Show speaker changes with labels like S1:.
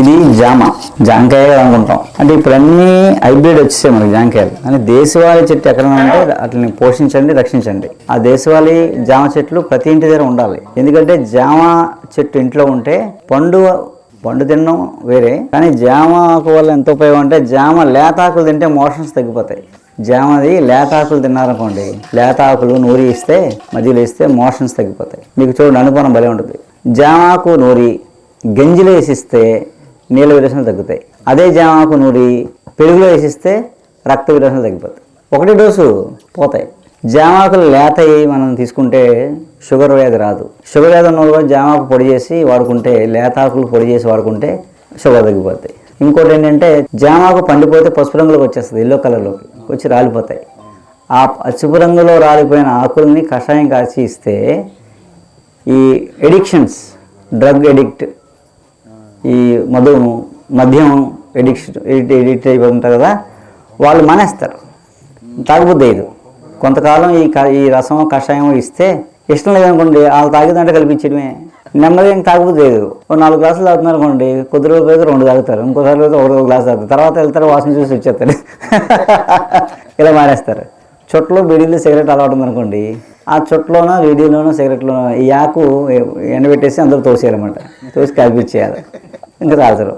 S1: ఇది జామ జాంకాయలు అనుకుంటాం. అంటే ఇప్పుడు అన్ని హైబ్రిడ్ వచ్చేసాయి మనకి జాంకాయలు. కానీ దేశవాళీ చెట్టు ఎక్కడ ఉంటే వాటిని పోషించండి రక్షించండి. ఆ దేశవాళీ జామ చెట్లు ప్రతి ఇంటి దగ్గర ఉండాలి. ఎందుకంటే జామ చెట్టు ఇంట్లో ఉంటే పండు పండు తినడం వేరే. కానీ జామ ఆకు వల్ల ఎంత ఉపయోగం అంటే జామ లేతాకులు తింటే మోషన్స్ తగ్గిపోతాయి. జామది లేతాకులు తిన్నారనుకోండి లేతాకులు నూరి ఇస్తే మధ్యలో ఇస్తే మోషన్స్ తగ్గిపోతాయి. మీకు చూడండి అనుమానం భలే ఉంటుంది. జామాకు నూరి గంజిలో వేసిస్తే నీళ్ళ విరేచనలు తగ్గుతాయి. అదే జామాకు నూరి పెరుగులో వేసిస్తే రక్త విరేచనలు తగ్గిపోతాయి. ఒకటి డోసు పోతాయి. జామాకులు లేతయి మనం తీసుకుంటే షుగర్ వ్యాధి రాదు. షుగర్ వ్యాధి ఉన్న కూడా జామాకు పొడి చేసి వాడుకుంటే లేతాకులు పొడి చేసి వాడుకుంటే షుగర్ తగ్గిపోతాయి. ఇంకోటి ఏంటంటే జామాకు పండిపోతే పసుపు రంగులోకి వచ్చేస్తుంది ఎల్లో కలర్లోకి వచ్చి రాలిపోతాయి. ఆ పసుపు రంగులో రాలిపోయిన ఆకుల్ని కషాయం కాచి ఇస్తే ఈ ఎడిక్షన్స్ డ్రగ్ ఎడిక్ట్ ఈ మధు మద్యం ఎడిక్షన్ ఎడిక్ట్ ఎడిక్ట్ అయిపోయి ఉంటారు కదా వాళ్ళు మానేస్తారు. తాగబుద్ది ఇది కొంతకాలం ఈ క ఈ రసం కషాయం ఇస్తే ఇష్టం లేదనుకోండి వాళ్ళు తాగేదంటే కల్పించడమే నెమ్మదిగా ఇంకా తాగబుద్ది లేదు ఓ నాలుగు గ్లాసులు తాగుతున్నారు అనుకోండి కొద్ది రోజులు రెండు తాగుతారు ఇంకోసారి పోతే ఒక గ్లాస్ తాగుతారు. తర్వాత వెళ్తారు వాసన చూసి వచ్చేస్తారు. ఇలా మానేస్తారు. చుట్టలో బీడీలు సిగరెట్ అలవాటు ఉందనుకోండి ఆ చుట్టలోనో వీడియోలోనో సిగరెట్లోనో ఈ ఆకు ఎండబెట్టేసి అందరూ తోసేయాలన్నమాట. తోసి కలిపించేయాలి. ఇంకా తాగుతారు